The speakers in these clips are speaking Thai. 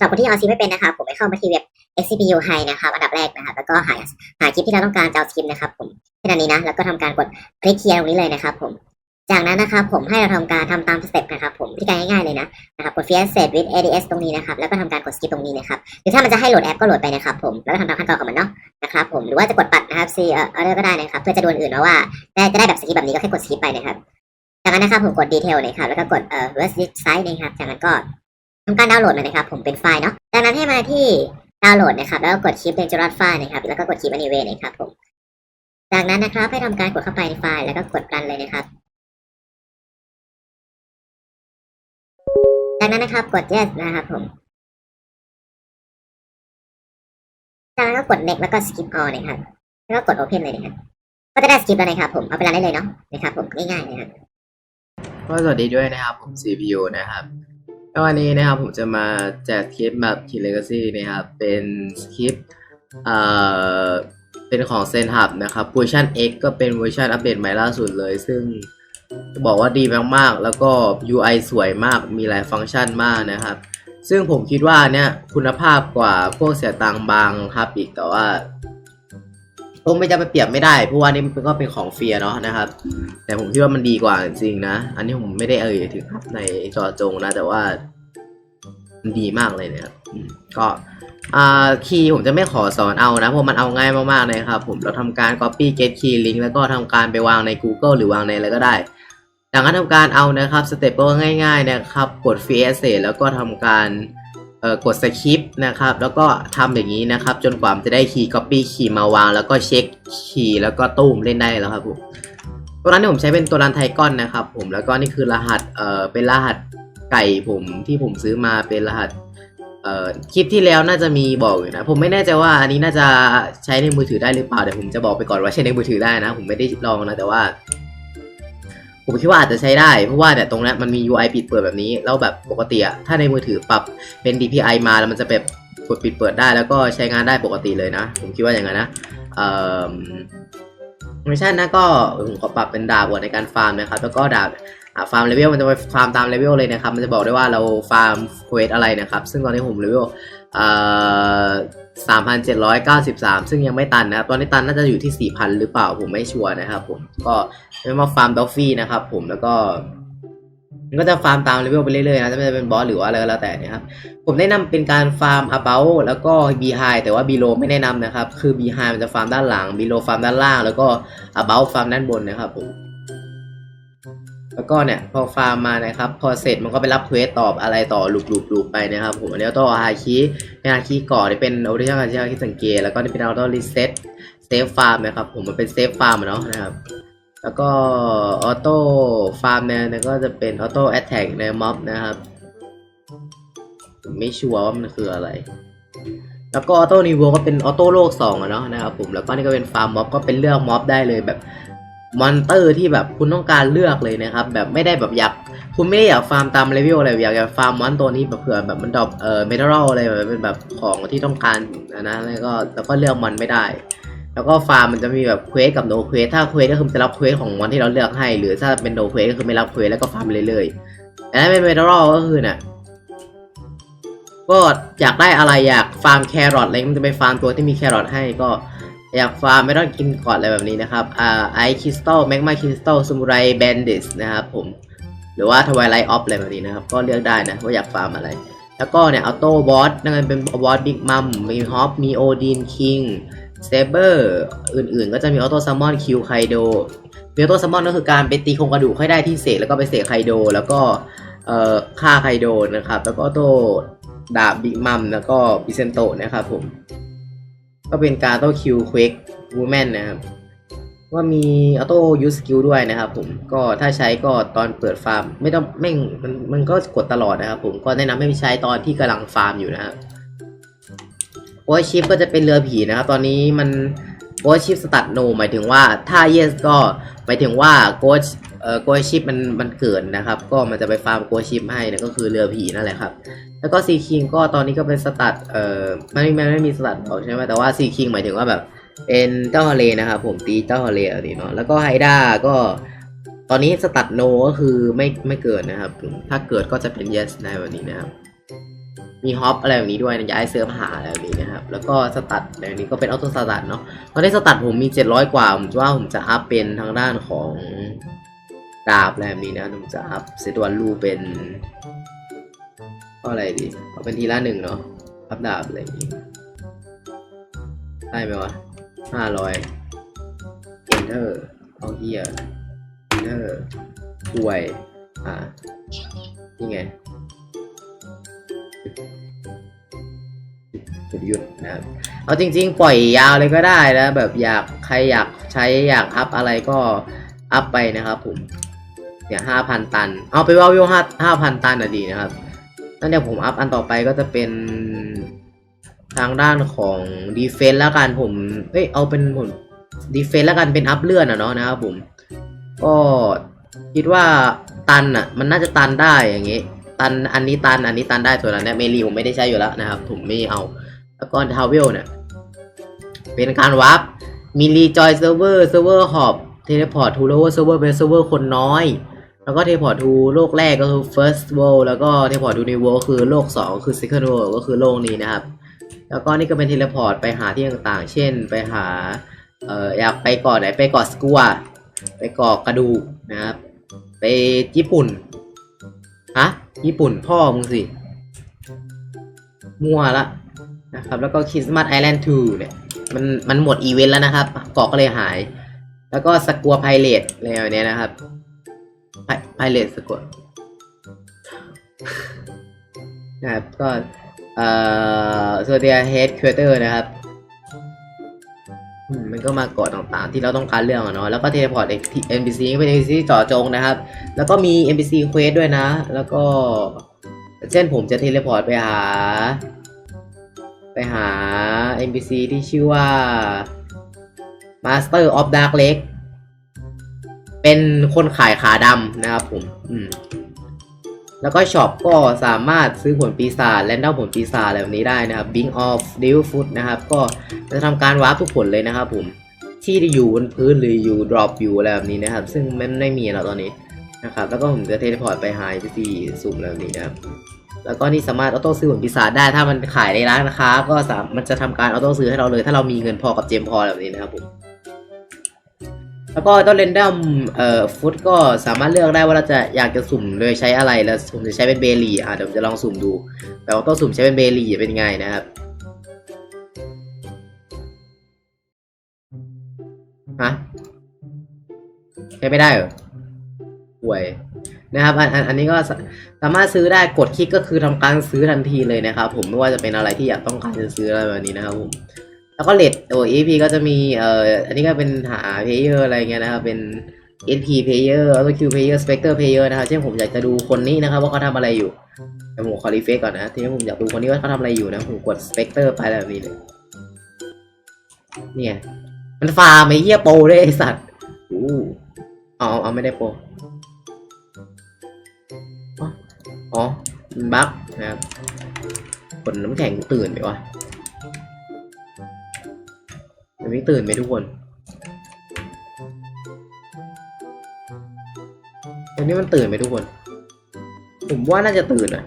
ำหรับคนที่เอาซีไม่เป็นนะครับผมไปเข้ามาที่เว็บ XCPU High นะครับอันดับแรกนะครับแล้วก็หาหาคลิปที่เราต้องการจะเอาคลิปนะครับผมแค่นั้นนี้นะแล้วก็ทำการกดคลิกเคลียร์ตรงนี้เลยนะครับ ผม จากนั้นนะครับผมให้เราทำการทำตามสเต็ปนะครับผมวิธีการง่ายๆเลยนะนะครับกด Fear Set with ADS ตรงนี้นะครับแล้วก็ทำการกด skip ตรงนี้นะครับหรือถ้ามันจะให้โหลดแอปก็โหลดไปนะครับผมแล้วก็ทำตามขั้นตอนของมันเนาะนะครับผมหรือว่าจะกดปัดนะครับ C เอ่อ order ก็ได้นะครับเพื่อจะดูอันอื่นนะว่าได้จะได้แบบสกิปแบบนี้ก็แค่กด skip ไปนะครับจากนั้นนะครับผมกด detail นะครับแล้วก็กดเอ่อ reverse site นะครับจากนั้นก็ ทำการดาวน์โหลดมันนะครับ ผมเป็นไฟล์เนาะจากนั้นให้มาที่ดาวน์โหลดนะครับ แล้วก็กดคลิปเป็นจรดไฟล์นะครับ แล้วก็กดคลิป anyway นะครับผม จากนั้นนะครับให้ทำการกดเข้าไปในไฟล์แล้วก็กดรันเลยนะครับ จากนั้นนะครับกด yes นะครับผมจากนั้นก็กด next แล้วก็ skip all นะครับ แล้วก็กด open เลยนะครับ ก็จะได้สกิปแล้วนะครับผม เอาไปรันได้เลยเนาะนะครับผมง่ายๆนะครับก็สวัสดีด้วยนะครับผม CPU นะครับ แล้ววันนี้นะครับผมจะมาแจกคลิปแบบ Key Legacy นะครับ เป็นคลิปเอ่อเป็นของ Zen Hub นะครับเวอร์ชัน X ก็เป็นเวอร์ชันอัปเดตใหม่ล่าสุดเลย ซึ่งจะบอกว่าดีมากๆ แล้วก็ UI สวยมากมีหลายฟังก์ชันมากนะครับ ซึ่งผมคิดว่าเนี่ยคุณภาพกว่าพวกเสียตังบางครับอีกแต่ว่า ผมไม่จะไปเปรียบไม่ได้ เพราะว่านี่มันก็เป็นของเฟียเนาะนะครับ แต่ผมคิดว่ามันดีกว่าจริงนะ อันนี้ผมไม่ได้เอ่ยถึงครับในจอจงนะ แต่ว่ามันดีมากเลยนะครับก็อ่าคีย์ผมจะไม่ขอสอนเอานะ เพราะมันเอาง่ายมากๆเลยครับผมเราทำการ copy get key link แล้วก็ทำการไปวางใน Google หรือวางในอะไรก็ได้จากนั้นทำการเอานะครับสเต็ปก็ง่ายๆนะครับ กด free access แล้วก็ทำการ เอ่อกด skip นะครับ แล้วก็ทำอย่างนี้นะครับ จนกว่าจะได้คีย์ copy คีย์มาวาง แล้วก็เช็คคีย์แล้วก็ตู้มเล่นได้แล้วครับผมตัวนั้นที่ผมใช้เป็นตัวรันไทก้อนนะครับ ผมแล้วก็นี่คือรหัสเอ่อเป็นรหัสไก่ผมที่ผมซื้อมาเป็นรหัสเอ่อคลิปที่แล้วน่าจะมีบอกอยู่นะผมไม่แน่ใจว่าอันนี้น่าจะใช้ในมือถือได้หรือเปล่าเดี๋ยวผมจะบอกไปก่อนว่าใช้ในมือถือได้นะ ผมไม่ได้ลองนะแต่ว่า ผมคิดว่าอาจจะใช้ได้ เพราะว่าเนี่ยตรงนั้มันมี UI ปิดเปิดแบบนี้ แล้วแบบปกติอะถ้าในมือถือปรับเป็น DPI มาแล้วมันจะแบบกดปิดเปิดได้ แล้วก็ใช้งานได้ปกติเลยนะ ผมคิดว่าอย่างนั้นนะเอ่อไม่ใช่นะก็ผมขอปรับเป็นดาบก่อนในการฟาร์มนะครับ แล้วก็ดาบฟาร์มเลเวลมันจะไปฟาร์มตามเลเวลเลยนะครับ มันจะบอกได้ว่าเราฟาร์มเควสอะไรนะครับ ซึ่งตอนนี้ผมเลเวลอ่อ ยเก้าสิบสามซึ่งยังไม่ตันนะครับ ตอนนี้ตันน่าจะอยู่ที่สี่พันหรือเปล่าผมไม่ชัวร์นะครับผม ก็ไม่มาฟาร์มดอฟฟี่นะครับผม แล้วก็มันก็จะฟาร์มตามเลเวลไปเรื่อยๆนะไม่ว่าจะเป็นบอสหรือว่าอะไรก็แล้วแต่นะครับ ผมแนะนำเป็นการฟาร์ม about แล้วก็ behind แต่ว่า below ไม่แนะนำนะครับ คือ behind มันจะฟาร์มด้านหลัง below ฟาร์มด้านล่าง แล้วก็ about ฟาร์มด้านบนนะครับผม แล้วก็เนี่ยพอฟาร์มมานะครับ พอเสร็จมันก็ไปรับเควสตอบอะไรต่อลูปลูปลูปไปนะครับผมอันนี้ต้องฮาคีในฮาคีก่อนนี่เป็น original ฮาคีฮาคีสังเกตแล้วก็นี่เป็น auto reset save farm นะครับผมมันเป็น save farm อะเนาะนะครับแล้วก็ auto farm เนี่ยเนี่ยก็จะเป็น auto attack ใน mob นะครับไม่ชัวร์ว่ามันคืออะไร แล้วก็ออโต้นิวก็เป็นออโต้โลกสองอะเนาะนะครับผมแล้วก็นี่ก็เป็นฟาร์มม็อบก็เป็นเลือกม็อบได้เลยแบบ มอนเตอร์ที่แบบคุณต้องการเลือกเลยนะครับ แบบไม่ได้แบบอยากคุณไม่ได้อยากฟาร์มตามเลเวลอะไรอยากจะฟาร์มมอนตัวนี้แบบเผื่อแบบมันดรอปเอ่อเมทัลอะไรแบบเป็นแบบของที่ต้องการนะแล้วก็แล้วก็เลือกมันไม่ได้ แล้วก็ฟาร์มมันจะมีแบบเควสกับโนเควสถ้าเควสก็คือจะรับเควสของวันที่เราเลือกให้ หรือถ้าเป็นโนเควสก็คือไม่รับเควสแล้วก็ฟาร์มเรื่อยๆแต่ถ้าเป็นเมทัลก็คือเนี่ยก็อยากได้อะไรอยากฟาร์มแครอทอะไรมันจะไปฟาร์มตัวที่มีแครอทให้ก็ อยากฟาร์มไม่ต้องกินกอนอะไรแบบนี้นะครับอ่าไอคริสตัลแมกมาคริสตัลซ m มูไรแบนดิสนะครับผมหรือว่าทวายไลท์ออฟอะไรแบบนี้นะครับ ก็เลือกได้นะว่าอยากฟาร์มอะไร แล้วก็เนี่ยออโต้บอสนั่นเป็นบอสบิ๊กมัมมีฮอปมีโอดินคิงเซเบอร์อื่นๆ ก็จะมีออโต้ซัมมอนคิวไคโดมีออโต้ซัมมอนก็คือการไปตีโครงกระดูกให้ได้ที่เสกแล้วก็ไปเสกไคโด แล้วก็เอ่อฆ่าไคโดนะครับ แล้วก็ออโต้ดาบบิ๊กมัมแล้วก็พิเซนโตนะครับผม ก็เป็นการโต้คิวเควกวูแมนนะครับ ว่ามีออโต้ยูสกิลด้วยนะครับผมก็ถ้าใช้ก็ตอนเปิดฟาร์ม ไม่ต้องแม่งมันมันก็กดตลอดนะครับผมก็แนะนำให้ใช้ตอนที่กำลังฟาร์มอยู่นะครับโอชิปก็จะเป็นเรือผีนะครับ ตอนนี้มันโอชิปสตัดโนหมายถึงว่าถ้า yes ก็หมายถึงว่าโกช เอ่อโกชิปมันมันเกิดนะครับ ก็มันจะไปฟาร์มโกชิปให้นะก็คือเรือผีนั่นแหละครับ แล้วก็ซีคิงก็ตอนนี้ก็เป็นสตัดเอ่อมันไม่ไม่มีสตัดบอกใช่ไหมแต่ว่าซีคิงหมายถึงว่าแบบเป็นเจ้าทะเลนะครับผมตีเจ้าทะเลอะไรเนาะแล้วก็ไฮด้าก็ตอนนี้สตัดโนก็คือไม่ไม่เกิดนะครับ ถ้าเกิดก็จะเป็น yes ในวันนี้นะครับ มีฮอปอะไรแบบนี้ด้วยนะย้ายเซิร์ฟหาอะไรแบบนี้นะครับ แล้วก็สตัดแบบนี้ก็เป็นออโต้สตัดเนาะตอนนี้สตัดผมมี 700 กว่า ผมว่าผมจะอัพเป็นทางด้านของ ดาบอะไรแบบนี้นะผมจะอัพเซตวันลูเป็นอะไรดีเอาเป็นทีละหนึ่งเนาะอัพดาบอะไรอย่างนี้ได้ไหมวะห้าร้อย enter เอาเฮีย enter ป่วย อ่า นี่ไงจุดหยุดนะครับ เอาจริง ๆ ปล่อยยาวเลยก็ได้นะ แบบอยากใครอยากใช้อยากอัพอะไรก็อัพไปนะครับผม เนี่ยห้าพันตัน เอาไปว่าวิวห้าห้าพันตันอะดีนะครับนั่นเดี๋ยวผมอัพอันต่อไปก็จะเป็นทางด้านของดีเฟน s ์แล้วกันผมเอ้ยเอาเป็นผมดีเฟน s ์แล้วกันเป็นอัพเลื่อนอะเนาะนะครับผมก็คิดว่าตันอะมันน่าจะตันได้อย่างงี้ ตันอันนี้ตันอันนี้ตันได้ส่วนอันเนี้ยเมลีผมไม่ได้ใช้อยู่แล้วนะครับ ผมไม่เอา แล้วก็ทาวเวลเนี่ยเป็นการวาร์ปมีรีจอยเซิร์ฟเวอร์เซิร์ฟเวอร์หอบเทเลพอร์ตทูโลเวอร์เซิร์ฟเวอร์เป็นเซิร์ฟเวอร์คนน้อย แล้วก็เทเลพอร์ตทูโลกแรกก็คือ first world แล้วก็เทเลพอร์ตทูนิว world คือโลกสองคือ second world ก็คือโลกนี้นะครับ แล้วก็นี่ก็เป็นเทเลพอร์ตไปหาที่ต่างๆ เช่นไปหาเอ่ออยากไปเกาะไหนไปเกาะสกัวไปเกาะกระดูกนะครับ ไปญี่ปุ่นฮะญี่ปุ่นพ่อมึงสิ มั่วละนะครับ แล้วก็คริสต์มาสไอแลนด์2เนี่ยมันมันหมดอีเวนต์แล้วนะครับเกาะก็เลยหาย แล้วก็สกัวไพเรตอะไรแบบเนี้ยนะครับ ไพเรตสกัวนะครับก็เอ่อโซเดียเฮดค r เตอร์นะครับอืมมันก็มาเกาะต่างๆ ที่เราต้องการเรื่องอะเนาะแล้วก็เทเลพอร์ต NPC เป็น NPC ที่เจาะจงนะครับ แล้วก็มี NPC Quest ด้วยนะ แล้วก็ เช่นผมจะเทเลพอร์ตไปหา ไปหา NPC ที่ชื่อว่า Master of Dark Lake เป็นคนขายขาดำนะครับผม อืม แล้วก็ช็อปก็สามารถซื้อผลปีศาจแลนด์ผลปีศาจอะไรแบบนี้ได้นะครับ Bing of Devil Foot นะครับ ก็จะทำการวาร์ปทุกผลเลยนะครับผมที่อยู่บนพื้นหรืออยู่ drop อยู่อะไรแบบนี้นะครับ ซึ่งไม่ไม่มีแล้วตอนนี้นะครับ แล้วก็ผมจะเทเลพอร์ตไปหา NPC สุ่มอะไรแบบนี้นะครับ แล้วก็นี่สามารถออโต้ซื้อผลปีศาจได้ถ้ามันขายในร้านค้าก็สามมันจะทำการออโต้ซื้อให้เราเลย ถ้าเรามีเงินพอกับเจมพอแบบนี้นะครับผม แล้วก็ต้นเรนดอมเอ่อฟุตก็สามารถเลือกได้ว่าเราจะอยากจะสุ่มโดยใช้อะไรแล้วผมจะใช้เป็นเบลี่อะเดี๋ยวผมจะลองสุ่มดูแบบออโต้สุ่มใช้เป็นเบลี่เป็นไงนะครับฮะใช้ไม่ได้เหรอห่วยนะครับอันอันอันนี้ก็สาสามารถซื้อได้กดคลิกก็คือทำการซื้อทันทีเลยนะครับ ผมไม่ว่าจะเป็นอะไรที่อยากต้องการจะซื้ออะไรแบบนี้นะครับผม แล้วก็เลดโอ้ EP ก็จะมีเอ่ออันนี้ก็เป็นหาเพลเยอร์อะไรเงี้ยนะครับเป็น NP player auto Q player specter player นะครับเช่นผมอยากจะดูคนนี้นะครับว่าเขาทำอะไรอยู่ผมขอรีเฟซก่อนนะทีนี้ผมอยากดูคนนี้ว่าเขาทำอะไรอยู่นะผมกด specter ไปแบบนี้เลยเนี่ย มันฟาร์มไอ้เหี้ยโปรด้วยไอ้สัตว์อู้อาเอเอาไม่ได้โปรอ๋อมันบั๊กนะครับกดน้ำแข็งตื่นไหมวะ มันไม่ตื่นไหมทุกคนอันนี้มันตื่นไหมทุกคน ผมว่าน่าจะตื่นอะ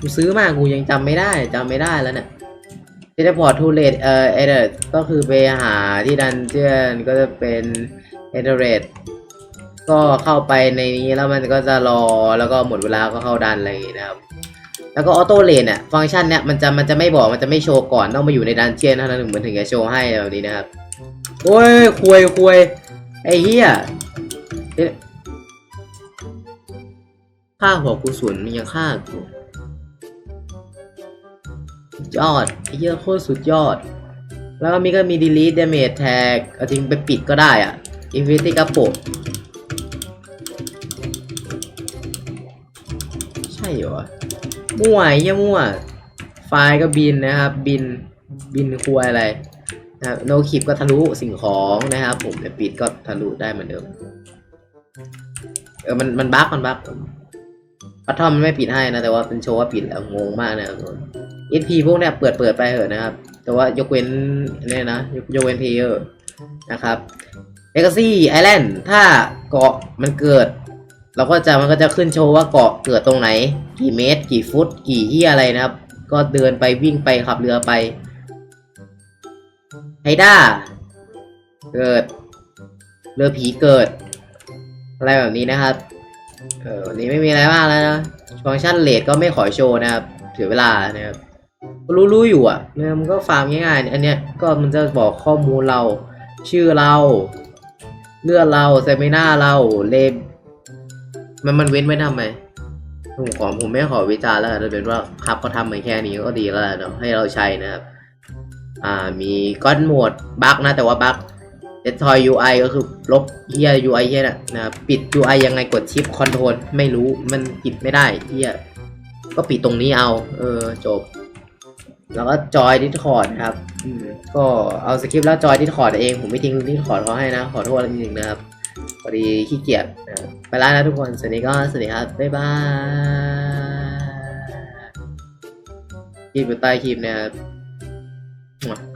กูซื้อมากูยังจำไม่ได้จำไม่ได้แล้วเนี่ยเทเลพอร์ตทูเลตเอ่อเอเดก็คือไปหาที่ดันเจียนก็จะเป็นเอเดเรตก็เข้าไปในนี้แล้วมันก็จะรอแล้วก็หมดเวลาก็เข้าดันอะไรอย่างงี้นะครับ แล้วก็ออโต้เลนอะฟังก์ชันเนี้ยมันจะมันจะไม่บอกมันจะไม่โชว์ก่อนต้องมาอยู่ในดันเจียนเท่านั้นถึงมันถึงจะโชว์ให้แบบนี้นะครับโอ้ยคุยคุยไอ้เหี้ยฆ่าหัวกูสวนมันยังฆ่ากูยอดไอ้เหี้ยโคตรสุดยอด แล้วก็มีก็มี delete damage tag เอาจริงไปปิดก็ได้อะ infinity กระโปะใช่เหรอ มั่วเหี้ยมั่ว ไฟล์ก็บินนะครับ บิน บินครัวอะไรนะครับโนคลิปก็ทะลุสิ่งของนะครับ ผมแต่ปิดก็ทะลุได้เหมือนเดิม เออ มัน มันบั๊กมันบั๊กปัททอมมันไม่ปิดให้นะ แต่ว่าเป็นโชว์ว่าปิดแล้วงงมากนะครับเอพีพวกเนี้ยเปิดเปิดไปเถอะนะครับ แต่ว่ายกเว้นเนี่ยนะยยกเว้นเพลเยอร์นะครับ Legacy Island ถ้าเกาะมันเกิด เราก็จะมันก็จะขึ้นโชว์ว่าเกาะเกิดตรงไหน กี่เมตร กี่ฟุต กี่ที่อะไรนะครับ ก็เดินไปวิ่งไปขับเรือไปไฮด้า เกิด เรือผีเกิด อะไรแบบนี้นะครับ เออวันนี้ไม่มีอะไรมากแล้วนะฟังก์ชันเลทก็ไม่ขอโชว์นะครับเสียเวลานะครับรู้รู้อยู่อะเนี่ยมันก็ฟาร์มง่ายๆ อันเนี้ยก็มันจะบอกข้อมูลเรา ชื่อเรา เลือดเราเซมินาเราเล มันมันเว้นไว้ทำไมผมขอผมไม่ขอวิจารณ์แล้วกันเป็นว่าครับเขาทำมาแค่นี้ก็ดีแล้วเนาะให้เราใช้นะครับ อ่ามีก้อนโหมดบั๊กนะแต่ว่าบั๊กเดทอย UI ก็คือลบเฮีย UI เฮียนะนะปิด UI ยังไงกดชิปคอนโทรลไม่รู้มันปิดไม่ได้เฮียก็ปิดตรงนี้เอา เออจบ แล้วก็จอยดิสคอร์ดครับ อืมก็เอาสคริปต์แล้วจอยดิสคอร์ดเอง ผมไม่ทิ้งดิสคอร์ดเขาให้นะ ขอโทษจริงนะครับ พอดีขี้เกียจไปรับไปแล้วนะทุกคนสวัสดีก็สวัสดีครับ บ๊ายบายคลิปอยู่ใต้คลิปนะครับ